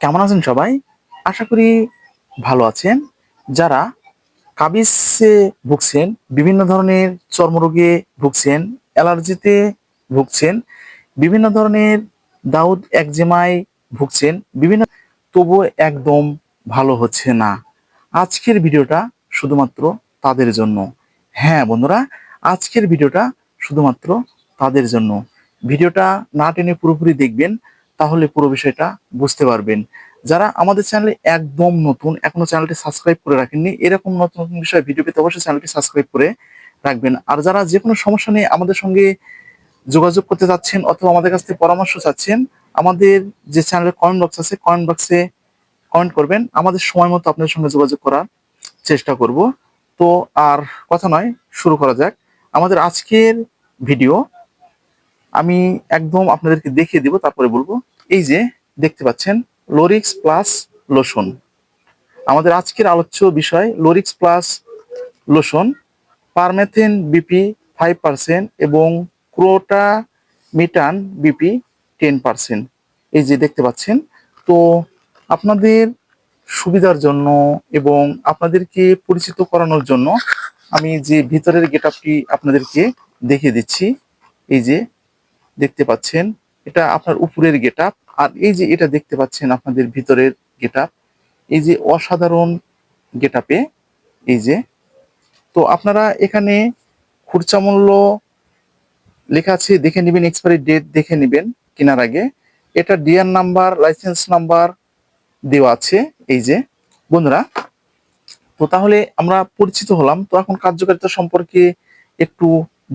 কেমন আছেন সবাই? আশা করি ভালো আছেন। যারা কাবিসে ভুগছেন, বিভিন্ন ধরনের চর্মরোগে ভুগছেন, অ্যালার্জিতে ভুগছেন, বিভিন্ন ধরনের দাউদ একজেমায় ভুগছেন, বিভিন্ন তবুও একদম ভালো হচ্ছে না। আজকের ভিডিওটা শুধুমাত্র তাদের জন্য। হ্যাঁ বন্ধুরা, আজকের ভিডিওটা শুধুমাত্র তাদের জন্য। ভিডিওটা না টেনে পুরোপুরি দেখবেন। তাহলে পুরো বিষয়টা বুঝতে পারবেন। যারা আমাদের চ্যানেলে একদম নতুন, এখনও চ্যানেলটি সাবস্ক্রাইব করে রাখেননি, এরকম নতুন নতুন বিষয়ে ভিডিও পেতে অবশ্যই চ্যানেলটি সাবস্ক্রাইব করে রাখবেন। আর যারা যে কোনো সমস্যা নিয়ে আমাদের সঙ্গে যোগাযোগ করতে চাচ্ছেন অথবা আমাদের কাছ থেকে পরামর্শ চাচ্ছেন, আমাদের যে চ্যানেলের কমেন্ট বক্স আছে কমেন্ট বক্সে কমেন্ট করবেন। আমাদের সময় মতো আপনাদের সঙ্গে যোগাযোগ করার চেষ্টা করব। তো আর কথা নয়, শুরু করা যাক। আমাদের আজকের ভিডিও আমি একদম আপনাদেরকে দেখিয়ে দিব, তারপরে বলব। এই যে দেখতে পাচ্ছেন লোরিক্স প্লাস লোশন আমাদের আজকের আলোচ্য বিষয় Lorix plus lotion permethrin BP five percent এবং crotamiton BP ten percent এই যে দেখতে পাচ্ছেন, তো আপনাদের সুবিধার জন্য এবং আপনাদেরকে পরিচিত করানোর জন্য আমি যে ভিতরের গেট আপনাদেরকে দেখিয়ে দিচ্ছি, এই যে দেখতে পাচ্ছেন এটা আপনার উপরের গেট আর এই যে এটা দেখতে পাচ্ছেন আপনাদের ভিতরের গেট এই যে অসাধারণ গেট এই যে। তো আপনারা এখানে খুরচা মূল্য লেখা আছে, দেখে নেবেন এক্সপায়ারি ডেট দেখে নেবেন কেনার আগে। এটা ডিআর নাম্বার লাইসেন্স নাম্বার দেওয়া আছে, এই যে। বন্ধুরা, তো তাহলে আমরা পরিচিত হলাম। তো এখন কার্যকারিতা সম্পর্কে একটু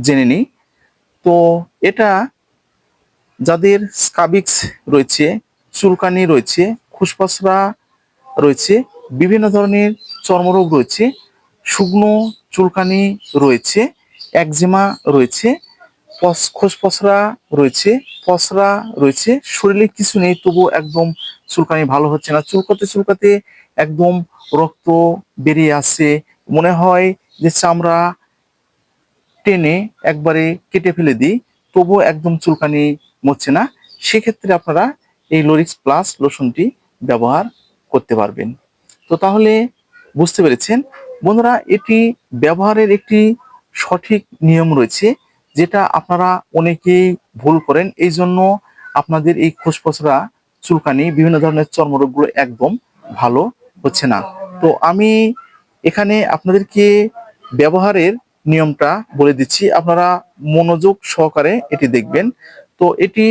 জেনে নিই। তো এটা যাদের স্কাবিক্স রয়েছে, চুলকানি রয়েছে খুসপাসরা রয়েছে, বিভিন্ন ধরনের চর্মরোগ রয়েছে, শুকনো চুলকানি রয়েছে, একজিমা রয়েছে, পস- খোসপসরা রয়েছে, পসরা রয়েছে, শরীরে কিছু নেই, তবু একদম চুলকানি ভালো হচ্ছে না। চুলকাতে চুলকাতে একদম রক্ত বেরিয়ে আসছে মনে হয় যে চামড়া টেনে একবারে কেটে ফেলে দিই, তবুও একদম চুলকানি মরছে না, সেক্ষেত্রে আপনারা এই লোরিক্স প্লাস লোশনটি ব্যবহার করতে পারবেন। তো তাহলে বুঝতে পেরেছেন? বন্ধুরা, এটি ব্যবহারের একটি সঠিক নিয়ম রয়েছে, যেটা আপনারা অনেকেই ভুল করেন। এই জন্য আপনাদের এই খোসপসরা চুলকানি, বিভিন্ন ধরনের চর্মরোগগুলো একদম ভালো হচ্ছে না। তো আমি এখানে আপনাদেরকে ব্যবহারের নিয়মটা বলে দিচ্ছি। আপনারা মনোযোগ সহকারে এটি দেখবেন। তো এটি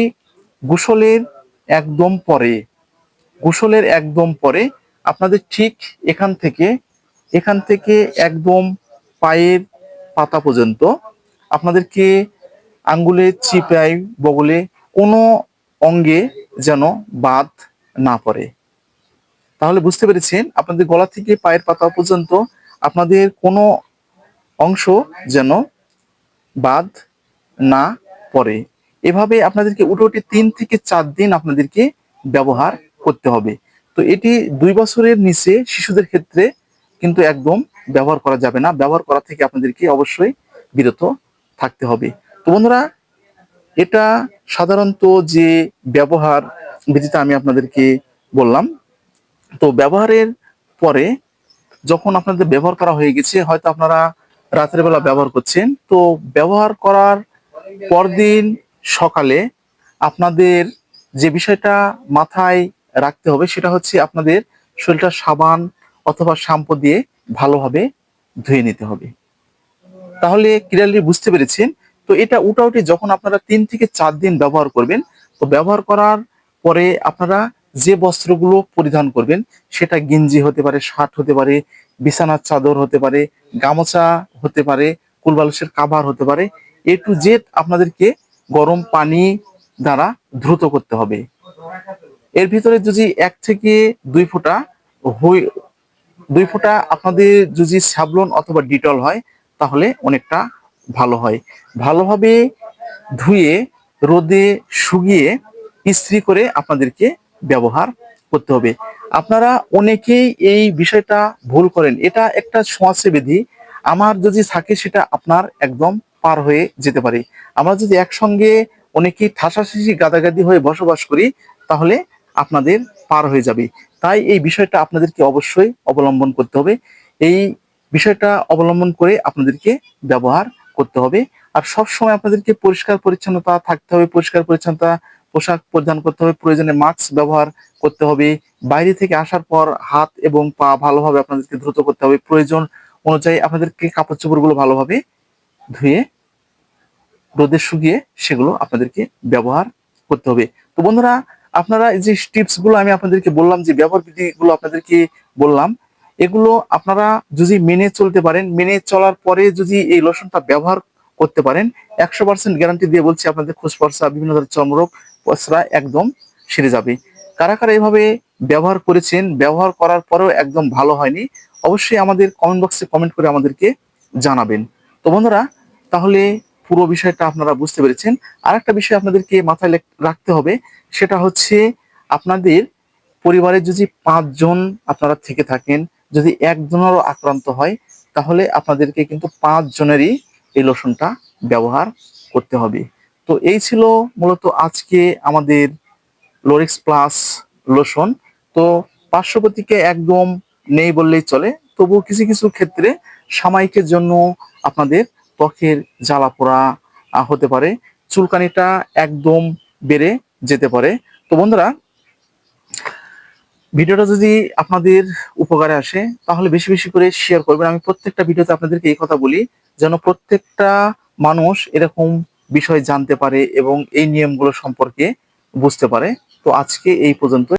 গোসলের একদম পরে, গোসলের একদম পরে। আপনাদের ঠিক এখান থেকে এখান থেকে একদম পায়ের পাতা পর্যন্ত আপনাদেরকে আঙ্গুলে চিপাই বগলে কোনো অঙ্গে যেন বাদ না পড়ে। তাহলে বুঝতে পেরেছেন, আপনাদের গলা থেকে পায়ের পাতা পর্যন্ত আপনাদের কোনো অংশ যেন বাদ না পড়ে। এভাবে আপনাদেরকে উঠে তিন থেকে চার দিন আপনাদেরকে ব্যবহার করতে হবে। তো এটি দুই বছরের নিচে শিশুদের ক্ষেত্রে কিন্তু একদম ব্যবহার করা যাবে না। ব্যবহার করা থেকে আপনাদেরকে অবশ্যই বিরত থাকতে হবে। তো বন্ধুরা, এটা সাধারণত যে ব্যবহার বিধিটা আমি আপনাদেরকে বললাম, তো ব্যবহারের পরে যখন আপনাদের ব্যবহার করা হয়ে গেছে, হয়তো আপনারা রাতের বেলা ব্যবহার করছেন, তো ব্যবহার করার পরদিন সকালে আপনাদের যে বিষয়টা মাথায় রাখতে হবে সেটা হচ্ছে আপনাদের শরীরটা সাবান অথবা শ্যাম্পু দিয়ে ভালোভাবে ধুয়ে নিতে হবে। তাহলে ক্লিয়ারলি বুঝতে পেরেছেন। তো এটা উঠাউটি যখন আপনারা তিন থেকে চার দিন ব্যবহার করবেন, তো ব্যবহার করার পরে আপনারা যে বস্ত্রগুলো পরিধান করবেন, সেটা গেঞ্জি হতে পারে, শার্ট হতে পারে, বিছানার চাদর হতে পারে গামছা হতে পারে, কুলবালসের কাভার হতে পারে এ টু জেড আপনাদেরকে গরম পানি দ্বারা দ্রুত করতে হবে। এর ভিতরে যদি এক থেকে দুই ফোঁটা দুই ফোঁটা আপনাদের যদি সাবলন অথবা ডিটল হয়, তাহলে অনেকটা ভালো হয়। ভালোভাবে ধুয়ে, রোদে শুকিয়ে ইস্ত্রি করে আপনাদেরকে ব্যবহার করতে হবে। আপনারা অনেকেই এই বিষয়টা ভুল করেন। এটা একটা সমাজসেবিধি আমার যদি থাকে সেটা আপনার একদম পার হয়ে যেতে পারে। আমরা যদি একসঙ্গে অনেকেই ঠাসাঠাসি, গাদাগাদি হয়ে বসবাস করি, তাহলে আপনাদের পার হয়ে যাবে। তাই এই বিষয়টা আপনাদেরকে অবশ্যই অবলম্বন করতে হবে। এই বিষয়টা অবলম্বন করে আপনাদেরকে ব্যবহার করতে হবে। আর সব সময় আপনাদেরকে পরিষ্কার পরিচ্ছন্নতা থাকতে হবে, পরিষ্কার পরিচ্ছন্নতা, পোশাক পরিধান করতে হবে, প্রয়োজনে মাস্ক ব্যবহার করতে হবে। বাইরে থেকে আসার পর হাত এবং পা ভালোভাবে আপনাদেরকে দ্রুত করতে হবে। প্রয়োজন অনুযায়ী আপনাদেরকে কাপড় চোপড়গুলো ভালোভাবে ধুয়ে রোদে শুকিয়ে সেগুলো আপনাদেরকে ব্যবহার করতে হবে। তো বন্ধুরা, আপনারা এই যে টিপসগুলো আমি আপনাদেরকে বললাম, যে ব্যবহার বিধিগুলো আপনাদেরকে বললাম, এগুলো আপনারা যদি মেনে চলতে পারেন, মেনে চলার পরে যদি এই লোশনটা ব্যবহার করতে পারেন, একশো পার্সেন্ট গ্যারান্টি দিয়ে বলছি আপনাদের খোঁজ পরসা বিভিন্ন ধরনের চর্মরোগ পসরা একদম সেরে যাবে। কারা কারা এভাবে ব্যবহার করেছেন, ব্যবহার করার পরেও একদম ভালো হয়নি, অবশ্যই আমাদের কমেন্ট বক্সে কমেন্ট করে আমাদেরকে জানাবেন। তো বন্ধুরা, তাহলে পুরো বিষয়টা আপনারা বুঝতে পেরেছেন। আর একটা বিষয় আপনাদেরকে মাথায় রাখতে হবে, সেটা হচ্ছে আপনাদের পরিবারে যদি পাঁচজন আপনারা থেকে থাকেন, যদি একজনেরও আক্রান্ত হয়, তাহলে আপনাদেরকে কিন্তু পাঁচ জনেরই এই লোশনটা ব্যবহার করতে হবে। তো এই ছিল মূলত আজকে আমাদের লোরিক্স প্লাস লোশন তো পার্শ্ববর্তীকে একদম নেই বললেই চলে। তবুও কিছু কিছু ক্ষেত্রে সাময়িকের জন্য আপনাদের ত্বকের জ্বালা পোড়া হতে পারে। চুলকানিটা একদম বেড়ে যেতে পারে। তো বন্ধুরা, ভিডিওটা যদি আপনাদের উপকারে আসে, তাহলে বেশি বেশি করে শেয়ার করবেন। আমি প্রত্যেকটা ভিডিওতে আপনাদেরকে এই কথা বলি, যেন প্রত্যেকটা মানুষ এরকম বিষয় জানতে পারে এবং এই নিয়মগুলো সম্পর্কে বুঝতে পারে। তো আজকে এই পর্যন্ত